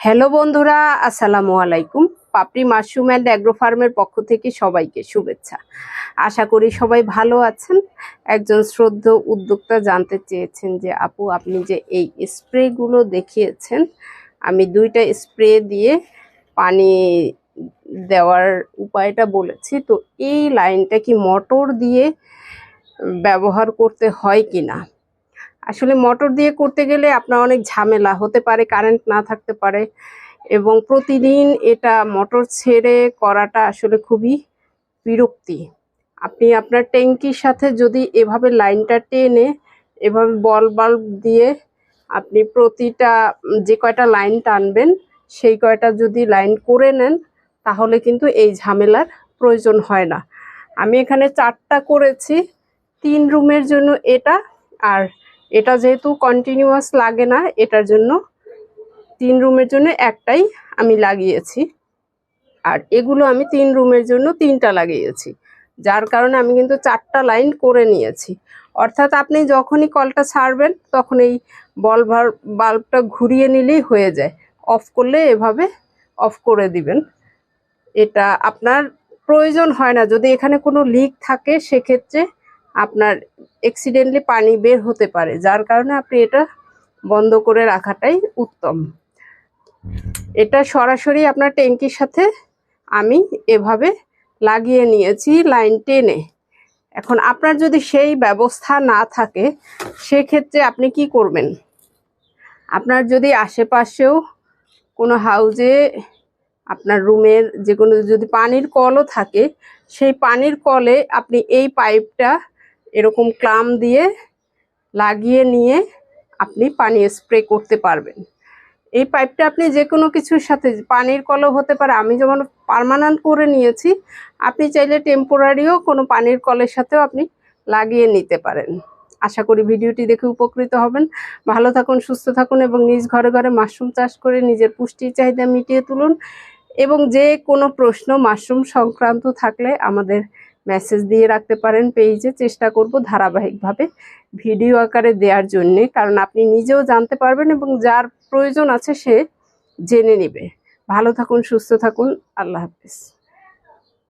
Hello বন্ধুরা, আসসালামু আলাইকুম। পাপড়ি মাশরুম অ্যান্ড অ্যাগ্রো ফার্মের পক্ষ থেকে সবাইকে শুভেচ্ছা। আশা করি সবাই ভালো আছেন। একজন শ্রদ্ধ উদ্যোক্তা জানতে চেয়েছেন যে, আপু, আপনি যে এই স্প্রেগুলো দেখিয়েছেন, আমি দুইটা স্প্রে দিয়ে পানি দেওয়ার উপায়টা বলেছি। তো এই লাইনটা কি মোটর দিয়ে ব্যবহার করতে হয় কি না আসলে মোটর দিয়ে করতে গেলে আপনার অনেক ঝামেলা, হতে পারে কারেন্ট না থাকতে পারে এবং প্রতিদিন এটা মোটর ছেড়ে করাটা আসলে খুবই বিরক্তি। আপনি আপনার ট্যাঙ্কির সাথে যদি এভাবে লাইনটা টেনে এভাবে বল বাল্ব দিয়ে আপনি প্রতিটা, যে কয়টা লাইন টানবেন সেই কয়টা যদি লাইন করে নেন তাহলে কিন্তু এই ঝামেলার প্রয়োজন হয় না। আমি এখানে চারটা করেছি, তিন রুমের জন্য এটা আর এটা যেহেতু কন্টিনিউয়াস লাগে না, এটার জন্য তিন রুমের জন্য একটাই আমি লাগিয়েছি। আর এগুলো আমি তিন রুমের জন্য তিনটা লাগিয়েছি, যার কারণে আমি কিন্তু চারটা লাইন করে নিয়েছি। অর্থাৎ আপনি যখনই কলটা ছাড়বেন, তখন এই বলভার বাল্বটা ঘুরিয়ে নিলেই হয়ে যায়। অফ করলে এভাবে অফ করে দিবেন। এটা আপনার প্রয়োজন হয় না। যদি এখানে কোনো লিক থাকে, সেক্ষেত্রে আপনার অ্যাক্সিডেন্টলি পানি বের হতে পারে। যার কারণে আপনি এটা বন্ধ করে রাখাটাই উত্তম। এটা সরাসরি আপনার ট্যাঙ্কির সাথে আমি এভাবে লাগিয়ে নিয়েছি লাইন টেনে। এখন আপনার যদি সেই ব্যবস্থা না থাকে, সেক্ষেত্রে আপনি কি করবেন? আপনার যদি আশেপাশেও কোনো হাউজে আপনার রুমের যে কোনো যদি পানির কলও থাকে, সেই পানির কলে আপনি এই পাইপটা এরকম ক্লাম দিয়ে লাগিয়ে নিয়ে আপনি পানি স্প্রে করতে পারবেন। এই পাইপটা আপনি যে কোনো কিছুর সাথে, পানির কলও হতে পারে, আমি যেমন পার্মানেন্ট করে নিয়েছি, আপনি চাইলে টেম্পোরারিও কোনো পানির কলের সাথেও আপনি লাগিয়ে নিতে পারেন। আশা করি ভিডিওটি দেখে উপকৃত হবেন। ভালো থাকুন, সুস্থ থাকুন এবং নিজ ঘরে ঘরে মাশরুম চাষ করে নিজের পুষ্টির চাহিদা মিটিয়ে তুলুন এবং যে কোনো প্রশ্ন মাশরুম সংক্রান্ত থাকলে আমাদের মেসেজ দিয়ে রাখতে পারেন পেজে চেষ্টা করব ধারাবাহিকভাবে ভিডিও আকারে দেওয়ার জন্যে কারণ আপনি নিজেও জানতে পারবেন এবং যার প্রয়োজন আছে সে জেনে নেবে। ভালো থাকুন, সুস্থ থাকুন। আল্লাহ হাফিজ।